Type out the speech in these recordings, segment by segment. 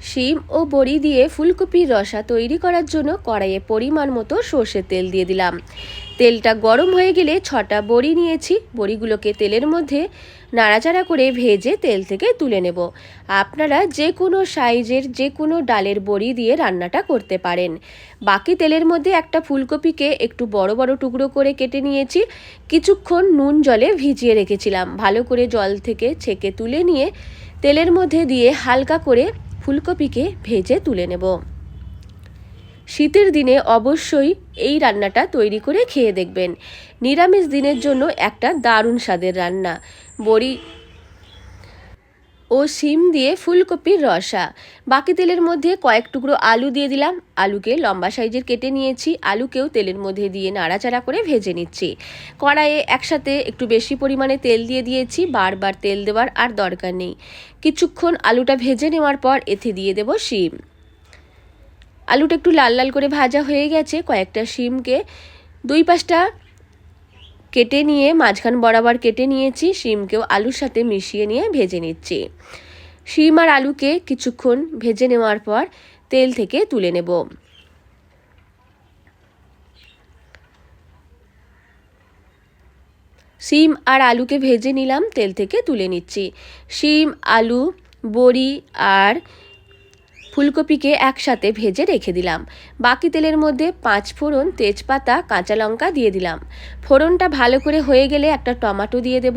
শিম ও বড়ি দিয়ে ফুলকপির রসা তৈরি করার জন্য কড়াইয়ে পরিমাণ মতো সর্ষের তেল দিয়ে দিলাম। তেলটা গরম হয়ে গেলে ছটা বড়ি নিয়েছি। বড়িগুলোকে তেলের মধ্যে নাড়াচাড়া করে ভেজে তেল থেকে তুলে নেব। আপনারা যে কোনো সাইজের যে কোনো ডালের বড়ি দিয়ে রান্নাটা করতে পারেন। বাকি তেলের মধ্যে একটা ফুলকপিকে একটু বড় বড় টুকরো করে কেটে নিয়েছি। কিছুক্ষণ নুন জলে ভিজিয়ে রেখেছিলাম। ভালো করে জল থেকে ছেঁকে তুলে নিয়ে তেলের মধ্যে দিয়ে হালকা করে ফুলকপিকে ভেজে তুলে নেব। শীতের দিনে অবশ্যই এই রান্নাটা তৈরি করে খেয়ে দেখবেন। নিরামিষ দিনের জন্য একটা দারুণ স্বাদের রান্না। বড়ি ও শিম দিয়ে ফুলকপির রসা। বাকি তেলের মধ্যে কয়েক টুকরো আলু দিয়ে দিলাম। আলুকে লম্বা সাইজের কেটে নিয়েছি। আলুকেও তেলের মধ্যে দিয়ে নাড়াচাড়া করে ভেজে নিচ্ছি। কড়াইয়ে একসাথে একটু বেশি পরিমাণে তেল দিয়ে দিয়েছি। বারবার তেল দেওয়ার আর দরকার নেই। কিছুক্ষণ আলুটা ভেজে নেওয়ার পর এতে দিয়ে দেব শিম। আলুটা একটু লাল লাল করে ভাজা হয়ে গেছে। কয়েকটা শিমকে দুই পাঁচটা কেটে নিয়ে, মাঝখান বরাবর কেটে নিয়েছি, শিমকেও আলুর সাথে মিশিয়ে নিয়ে ভেজে নিচ্ছি। শিম আর আলুকে কিছুক্ষণ ভেজে নেওয়ার পর তেল থেকে তুলে নেব। শিম আর আলুকে ভেজে নিলাম, তেল থেকে তুলে নিচ্ছি। শিম, আলু, বড়ি আর ফুলকপিকে একসাথে ভেজে রেখে দিলাম। বাকি তেলের মধ্যে পাঁচ ফোড়ন তেজপাতা, কাঁচা লঙ্কা দিয়ে দিলাম। ফোড়নটা ভালো করে হয়ে গেলে একটা টমাটো দিয়ে দেব।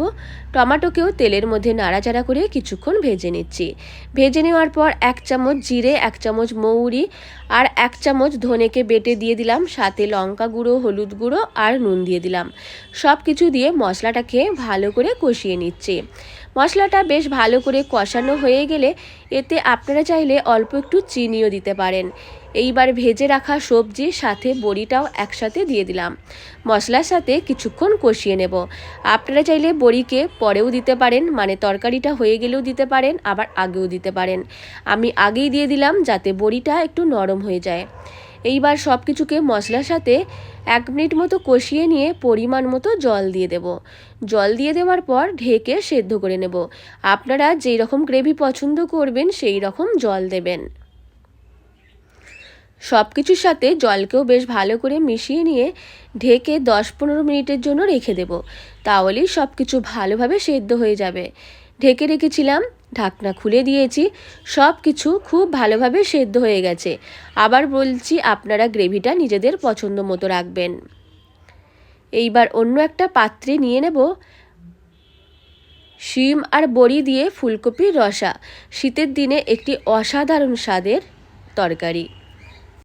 টমাটোকেও তেলের মধ্যে নাড়াচাড়া করে কিছুক্ষণ ভেজে নিচ্ছি। ভেজে নেওয়ার পর এক চামচ জিরে, এক চামচ মৌরি আর এক চামচ ধনেকে বেটে দিয়ে দিলাম। সাথে লঙ্কা গুঁড়ো, হলুদ গুঁড়ো আর নুন দিয়ে দিলাম। সব কিছু দিয়ে মশলাটাকে ভালো করে কষিয়ে নিচ্ছি। মশলাটা বেশ ভালো করে কষানো হয়ে গেলে এতে আপনারা চাইলে অল্প একটু চিনিও দিতে পারেন। এইবার ভেজে রাখা সবজির সাথে বড়িটাও একসাথে দিয়ে দিলাম। মশলার সাথে কিছুক্ষণ কষিয়ে নেব। আপনারা চাইলে বড়িকে পরেও দিতে পারেন মানে তরকারিটা হয়ে গেলেও দিতে পারেন, আবার আগেও দিতে পারেন। আমি আগেই দিয়ে দিলাম যাতে বড়িটা একটু নরম হয়ে যায়। এইবার সব কিছুকে মশলার সাথে এক মিনিট মতো কষিয়ে নিয়ে পরিমাণ মতো জল দিয়ে দেব। জল দিয়ে দেওয়ার পর ঢেকে সেদ্ধ করে নেব। আপনারা যেই রকম গ্রেভি পছন্দ করবেন, সেই রকম জল দেবেন। সব কিছুর সাথে জলকেও বেশ ভালো করে মিশিয়ে নিয়ে ঢেকে দশ পনেরো মিনিটের জন্য রেখে দেব। তাহলেই সব কিছু ভালোভাবে সেদ্ধ হয়ে যাবে। ঢেকে রেখেছিলাম ঢাকনা খুলে দিয়েছি সব কিছু খুব ভালোভাবে সেদ্ধ হয়ে গেছে। আবার বলছি আপনারা গ্রেভিটা নিজেদের পছন্দ মতো রাখবেন। এইবার অন্য একটা পাত্রে নিয়ে নেব শিম আর বড়ি দিয়ে ফুলকপির রসা। শীতের দিনে একটি অসাধারণ স্বাদের তরকারি।